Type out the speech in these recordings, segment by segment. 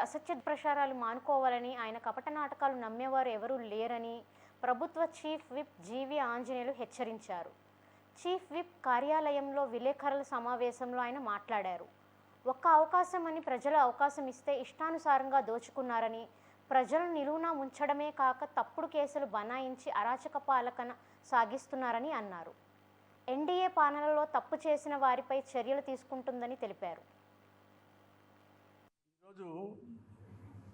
అసత్య ప్రచారాలు మానుకోవాలని ఆయన కపట నాటకాలు నమ్మేవారు ఎవరూ లేరని ప్రభుత్వ చీఫ్ విప్ జీవి ఆంజనేయులు హెచ్చరించారు. చీఫ్ విప్ కార్యాలయంలో విలేకరుల సమావేశంలో ఆయన మాట్లాడారు. ఒక్క అవకాశం అని ప్రజలు అవకాశం ఇస్తే ఇష్టానుసారంగా దోచుకున్నారని ప్రజలను నిలువునా ఉంచడమే కాక తప్పుడు కేసులు బనాయించి అరాచక పాలకన సాగిస్తున్నారని అన్నారు. ఎన్డీఏ పాలనలో తప్పు చేసిన వారిపై చర్యలు తీసుకుంటుందని తెలిపారు. ఈరోజు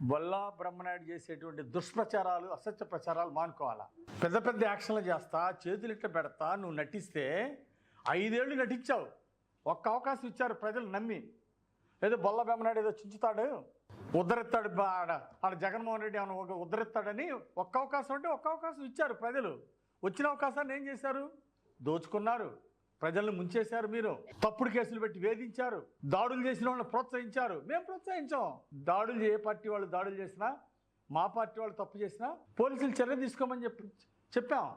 బొల్లా బ్రహ్మనాయుడు చేసేటువంటి దుష్ప్రచారాలు అసత్య ప్రచారాలు మానుకోవాలా? పెద్ద పెద్ద యాక్షన్లు చేస్తా చేతులు ఇట్లా పెడతా నువ్వు నటిస్తే ఐదేళ్ళు నటించావు. ఒక్క అవకాశం ఇచ్చారు ప్రజలు నమ్మి. ఏదో బొల్ల బ్రహ్మనాయుడు ఏదో చించుతాడు ఉద్ధరిస్తాడు ఆడ ఆడ జగన్మోహన్ రెడ్డి ఏమైనా ఒక ఉద్ధరిస్తాడని ఒక్క అవకాశం అంటే ఒక్క అవకాశం ఇచ్చారు ప్రజలు. వచ్చిన అవకాశాన్ని ఏం చేశారు? దోచుకున్నారు. ప్రజలను ముంచేశారు మీరు. తప్పుడు కేసులు పెట్టి వేధించారు. దాడులు చేసిన వాళ్ళని ప్రోత్సహించారు. మేము ప్రోత్సహించాం. దాడులు ఏ పార్టీ వాళ్ళు దాడులు చేసినా మా పార్టీ వాళ్ళు తప్పు చేసినా పోలీసులు చర్య తీసుకోమని చెప్పి చెప్పాం.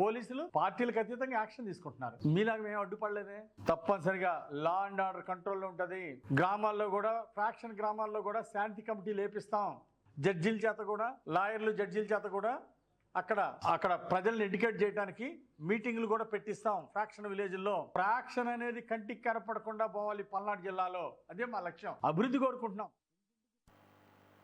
పోలీసులు పార్టీలకు అతీతంగా యాక్షన్ తీసుకుంటున్నారు. మీలాగా మేము అడ్డుపడలేదే. తప్పనిసరిగా లా అండ్ ఆర్డర్ కంట్రోల్లో ఉంటుంది. గ్రామాల్లో కూడా ఫ్రాక్షన్ గ్రామాల్లో కూడా శాంతి కమిటీ లేపిస్తాం. జడ్జీల చేత కూడా లాయర్లు జడ్జీల చేత కూడా అక్కడ అక్కడ ప్రజల్ని ఎడ్యుకేట్ చేయడానికి మీటింగ్లు కూడా పెట్టిస్తాం ఫ్రాక్షన్ విలేజ్లో. ఫ్రాక్షన్ అనేది కంటికి కనపడకుండా పోవాలి పల్నాడు జిల్లాలో. అదే మా లక్ష్యం. అభివృద్ధి కోరుకుంటున్నాం.